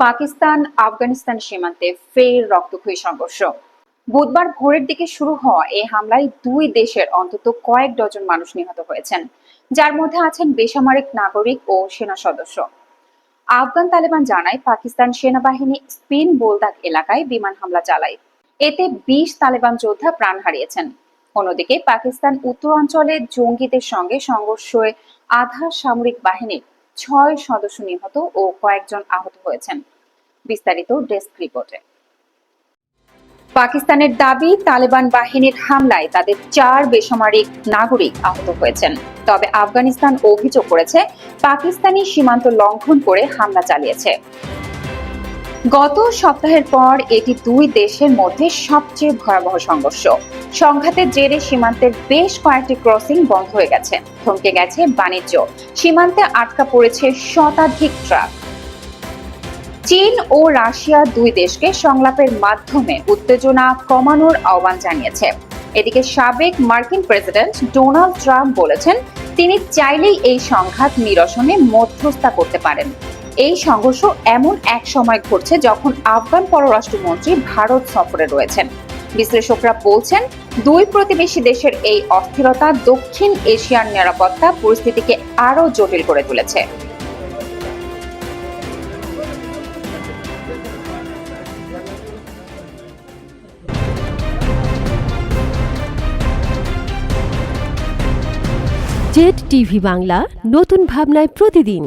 পাকিস্তান, আফগানিস্তান সীমান্তে ফের রক্তক্ষয়ী সংঘর্ষ। বুধবার ভোরের দিকে শুরু হওয়া এই হামলায় দুই দেশের অন্তত কয়েক ডজন মানুষ নিহত হয়েছেন, যার মধ্যে আছেন বেসামরিক নাগরিক ও সেনা সদস্য। আফগান তালেবান জানায়, পাকিস্তান সেনাবাহিনী স্পিন বোলদাক এলাকায় বিমান হামলা চালায়। এতে বিশ তালেবান যোদ্ধা প্রাণ হারিয়েছেন। অন্যদিকে, পাকিস্তান উত্তরাঞ্চলে জঙ্গিদের সঙ্গে সংঘর্ষে আধা সামরিক বাহিনীর ছয় সদস্য নিহত ও কয়েকজন আহত হয়েছেন। বিস্তারিত ডেস্ক রিপোর্টে। পাকিস্তানের দাবি, তালেবান বাহিনীর হামলায় তাদের চার বেসামরিক নাগরিক আহত হয়েছেন। তবে আফগানিস্তান অভিযোগ করেছে, পাকিস্তানি সীমান্ত লঙ্ঘন করে হামলা চালিয়েছে। গত সপ্তাহের পর এটি দুই দেশের মধ্যে সবচেয়ে ভয়াবহ সংঘর্ষ। সংঘাতের জেরে সীমান্তের বেশ কয়েকটি ক্রসিং বন্ধ হয়ে গেছে। থমকে গেছে বাণিজ্য। সীমান্তে আটকা পড়েছে শতাধিক ট্রাক। চীন ও রাশিয়া দুই দেশকে সংলাপের মাধ্যমে উত্তেজনা কমানোর আহ্বান জানিয়েছে। এদিকে সাবেক মার্কিন প্রেসিডেন্ট ডোনাল্ড ট্রাম্প বলেছেন, তিনি চাইলেই এই সংঘাত নিরসনে মধ্যস্থতা করতে পারেন। এই সংঘর্ষ এমন এক সময় ঘটছে যখন আফগান পররাষ্ট্রমন্ত্রী ভারত সফরে রয়েছেন। বিশ্লেষকরা বলছেন, দুই প্রতিবেশী দেশের এই অস্থিরতা দক্ষিণ এশিয়ার নিরাপত্তা পরিস্থিতিকে আরও জটিল করে তুলেছে। জেড টিভি বাংলা, নতুন ভাবনায় প্রতিদিন।